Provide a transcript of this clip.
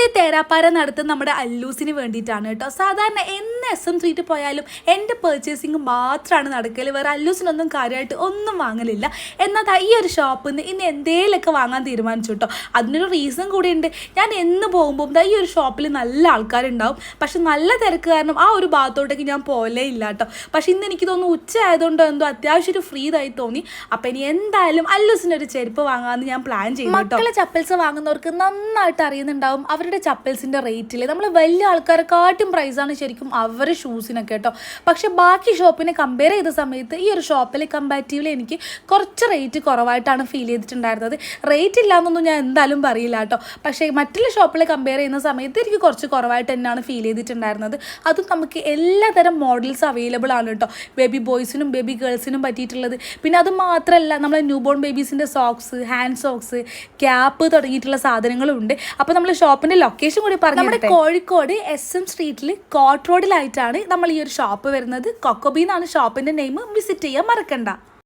ഇന്നത്തെ തേരാപ്പാര നടത്തുന്ന നമ്മുടെ അല്ലൂസിന് വേണ്ടിയിട്ടാണ് കേട്ടോ. സാധാരണ എന്ന് എസ് എം പോയാലും എന്റെ പർച്ചേസിങ് മാത്രമാണ് നടക്കൽ വേറെ അല്ലൂസിനൊന്നും കാര്യമായിട്ട് ഒന്നും വാങ്ങലില്ല. എന്നാൽ ഈ ഒരു ഷോപ്പിൽ നിന്ന് ഇന്ന് എന്തേലൊക്കെ വാങ്ങാൻ തീരുമാനിച്ചു കേട്ടോ അതിനൊരു റീസൺ കൂടിയുണ്ട്. ഞാൻ എന്ന് പോകുമ്പോൾ ഈ ഒരു ഷോപ്പിൽ നല്ല ആൾക്കാരുണ്ടാവും. പക്ഷെ നല്ല തിരക്ക് കാരണം ആ ഒരു ഭാഗത്തോട്ടേക്ക് ഞാൻ പോലേ ഇല്ല കേട്ടോ പക്ഷെ ഇന്ന് എനിക്ക് തോന്നുന്നു ഉച്ച ആയതുകൊണ്ടോ എന്തോ അത്യാവശ്യം ഒരു ഫ്രീ ആയി തോന്നി. അപ്പം ഇനി എന്തായാലും അല്ലൂസിന് ഒരു ചെരുപ്പ് വാങ്ങാമെന്ന് ഞാൻ പ്ലാൻ ചെയ്യുന്നു മക്കളെ ചപ്പൽസ് വാങ്ങുന്നവർക്ക് നന്നായിട്ട് അറിയുന്നുണ്ടാവും അവരുടെ ചപ്പൽസിന്റെ റേറ്റിൽ നമ്മൾ വലിയ ആൾക്കാരെക്കാട്ടും പ്രൈസാണ് ശരിക്കും അവരുടെ ഷൂസിനൊക്കെ കേട്ടോ പക്ഷെ ബാക്കി ഷോപ്പിനെ കമ്പയർ ചെയ്ത സമയത്ത് ഈ ഒരു ഷോപ്പിൽ കമ്പാരിറ്റീവ്ലി എനിക്ക് കുറച്ച് റേറ്റ് കുറവായിട്ടാണ് ഫീൽ ചെയ്തിട്ടുണ്ടായിരുന്നത്. റേറ്റ് ഇല്ലാന്നൊന്നും ഞാൻ എന്തായാലും പറയില്ല കേട്ടോ പക്ഷേ മറ്റുള്ള ഷോപ്പിൽ കമ്പയർ ചെയ്യുന്ന സമയത്ത് എനിക്ക് കുറച്ച് കുറവായിട്ട് തന്നെയാണ് ഫീൽ ചെയ്തിട്ടുണ്ടായിരുന്നത്. അതും നമുക്ക് എല്ലാതരം മോഡൽസ് അവൈലബിൾ ആണ് കേട്ടോ ബേബി ബോയ്സിനും ബേബി ഗേൾസിനും പറ്റിയിട്ടുള്ളത്. പിന്നെ അത് മാത്രമല്ല നമ്മളെ ന്യൂ ബോൺ ബേബീസിന്റെ സോക്സ് ഹാൻഡ് സോക്സ് ക്യാപ്പ് തുടങ്ങിയിട്ടുള്ള സാധനങ്ങളും ഉണ്ട് അപ്പോൾ നമ്മൾ ഷോപ്പിന്റെ ലൊക്കേഷൻ കൂടി പറഞ്ഞു നമ്മുടെ കോഴിക്കോട് എസ് എം സ്ട്രീറ്റിൽ കോട്ട് റോഡിലായിട്ടാണ് നമ്മൾ ഈ ഒരു ഷോപ്പ് വരുന്നത്. കൊക്കോബി എന്നാണ് ഷോപ്പിന്റെ നെയിം വിസിറ്റ് ചെയ്യാൻ മറക്കണ്ട.